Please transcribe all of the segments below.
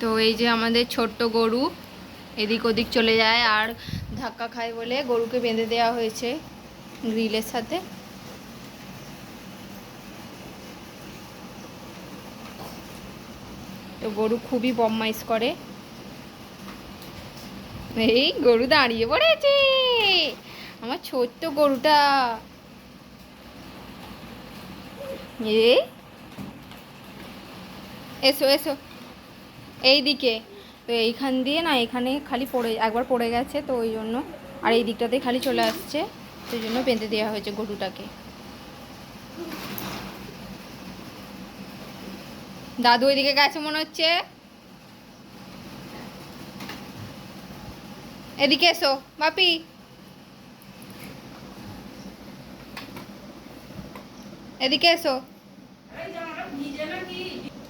তো এই যে আমাদের ছোট্ট গরু এদিক ওদিক চলে যায় আর ধাক্কা খায় বলে গরুকে বেঁধে দেওয়া হয়েছে গ্রিলের সাথে। তো গরু খুবই বদমাইশ করে। এই গরু দাঁড়িয়ে পড়েছে। আমার ছোট্ট গরুটা। এসো এসো। এই দিকে তো এইখান দিয়ে না, এখানে খালি পড়ে, একবার পড়ে গেছে তো ওই জন্য। আর এই দিকটাতে খালি চলে আসছে, সেই জন্য বেঁধে দেওয়া হয়েছে গরুটাকে। দাদু ওইদিকে গেছে মনে হচ্ছে? এদিকে এসো, বাপি। এদিকে এসো।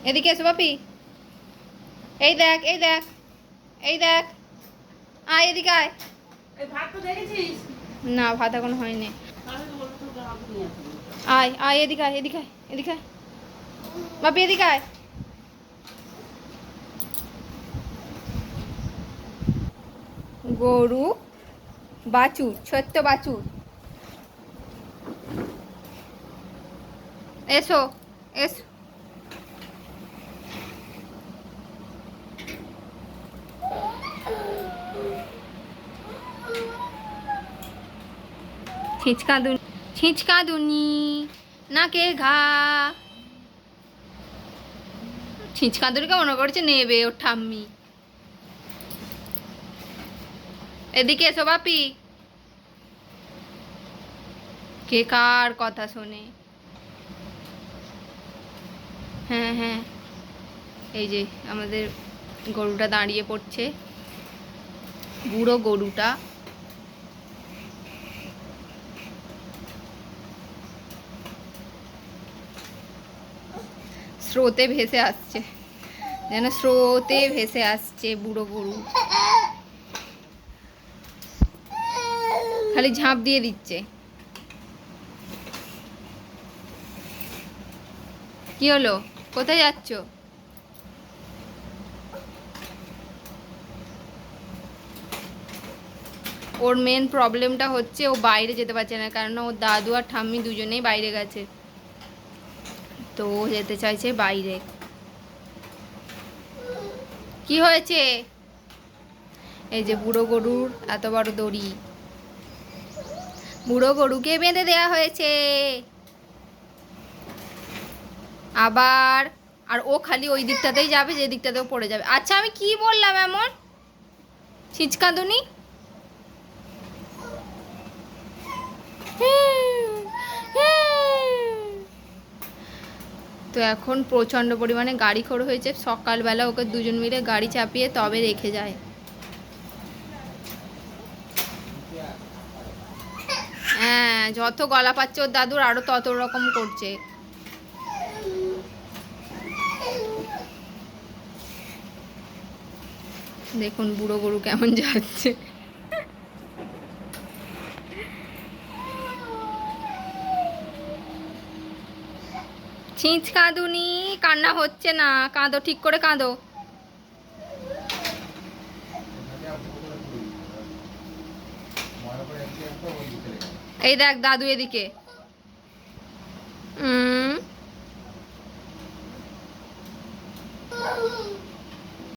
এদিকে এসো, বাপি। এই দেখ এই দেখ এই দেখ। আয় এদিকে আয়। এই ভাত তো দেখেছিস? না ভাত এখন হয়নি। আয় আয় এদিকে আয় এদিকে আয় এদিকে আয়। বাপি এদিকে আয়। গরু বাছুর ছোট্ট বাছুর। এসো এসো। ছিঁচকা দুনি ছিঁচকা দুনি নাকে ঘা। ছিঁচকা দুনিকে মনে করছে? নেবে ওর ঠাম্মি। এদিকে এসো বাপি। কে কার কথা শোনে? হ্যাঁ হ্যাঁ। এই যে আমাদের গরুটা দাঁড়িয়ে পড়ছে। বুড়ো গরুটা। স্রোতে ভেসে আসছে। যেন স্রোতে ভেসে আসছে বুড়ো গরু। খালি ঝাঁপ দিয়ে দিচ্ছে। কি হলো? কোথায় যাচ্ছ? ওর মেন প্রবলেমটা হচ্ছে ও বাইরে যেতে পারছে না কারণ ওর দাদু আর ঠাম্মি দুজনেই বাইরে গেছে। তো ও যেতে চাইছে বাইরে। কি হয়েছে? এই যে বুড়ো গরুর এত বড় দড়ি। বুড়ো গরুকে বেঁধে দেয়া হয়েছে। আবার, আর ও খালি ওই দিকটাতেই যাবে, যে দিকটাতেও পড়ে যাবে। আচ্ছা আমি কি বললাম এমন? ছিচকাঁদুনি? তো এখন প্রচণ্ড পরিমাণে গাড়ি খোর হয়েছে। সকালবেলা ওকে দুজন মিলে গাড়ি চাপিয়ে তবে রেখে যায়। হ্যাঁ যত গলা পাচ্ছে ওর দাদুর, আরও তত রকম করছে। দেখুন বুড়ো গরু কেমন যাচ্ছে। ছিঁচ কাঁদুনি কান্না হচ্ছে না। কাঁদো ঠিক করে কাঁদো। এই দেখ দাদু এদিকে। উম।